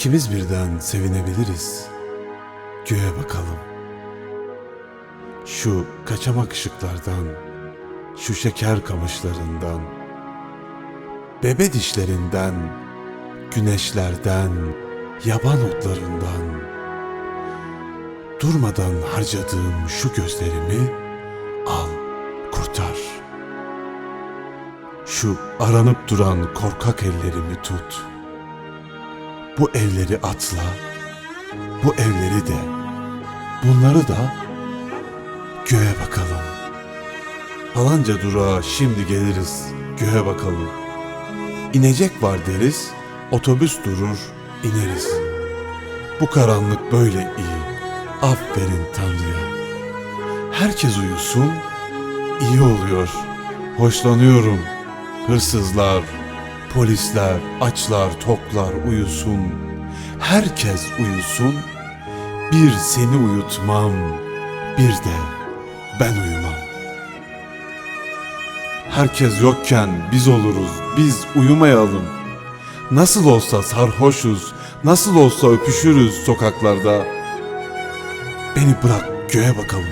İkimiz birden sevinebiliriz. Göğe bakalım. Şu kaçamak ışıklardan, şu şeker kamışlarından, bebe dişlerinden, güneşlerden, yaban otlarından, durmadan harcadığım şu gözlerimi al, kurtar. Şu aranıp duran korkak ellerimi tut. Bu evleri atla, bu evleri de, bunları da göğe bakalım. Falanca durağa şimdi geliriz, göğe bakalım. İnecek var deriz, otobüs durur, ineriz. Bu karanlık böyle iyi. Aferin Tanrı'ya. Herkes uyusun, iyi oluyor. Hoşlanıyorum. Hırsızlar, polisler, açlar, toklar uyusun. Herkes uyusun. Bir seni uyutmam, bir de ben uyumam. Herkes yokken biz oluruz, biz uyumayalım. Nasıl olsa sarhoşuz, nasıl olsa öpüşürüz sokaklarda. Beni bırak göğe bakalım.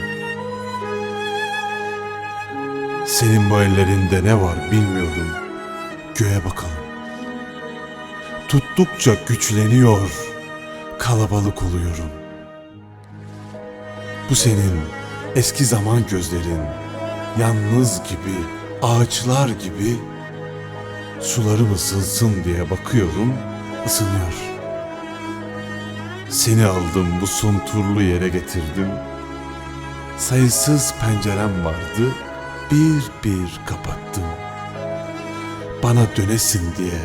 Senin bu ellerinde ne var bilmiyorum. Göğe bakalım. Tuttukça güçleniyor, kalabalık oluyorum. Bu senin eski zaman gözlerin, yalnız gibi, ağaçlar gibi sularım ısınsın diye bakıyorum, ısınıyor. Seni aldım bu sunturlu yere getirdim. Sayısız pencerem vardı, bir bir kapattım. Bana dönesin diye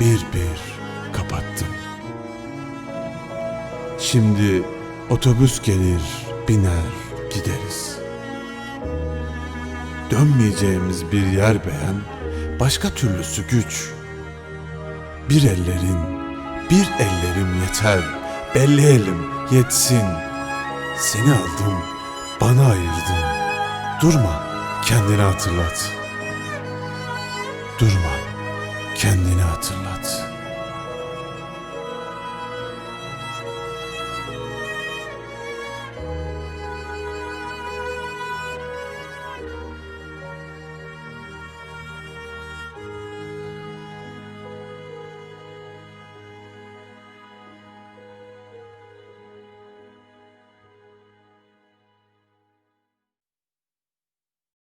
bir bir kapattım. Şimdi otobüs gelir, biner, gideriz. Dönmeyeceğimiz bir yer beğen, başka türlüsü güç. Bir ellerin, bir ellerim yeter, belli elim yetsin. Seni aldım, bana ayırdın. Durma, kendini hatırlat. Durma, kendini hatırlat.''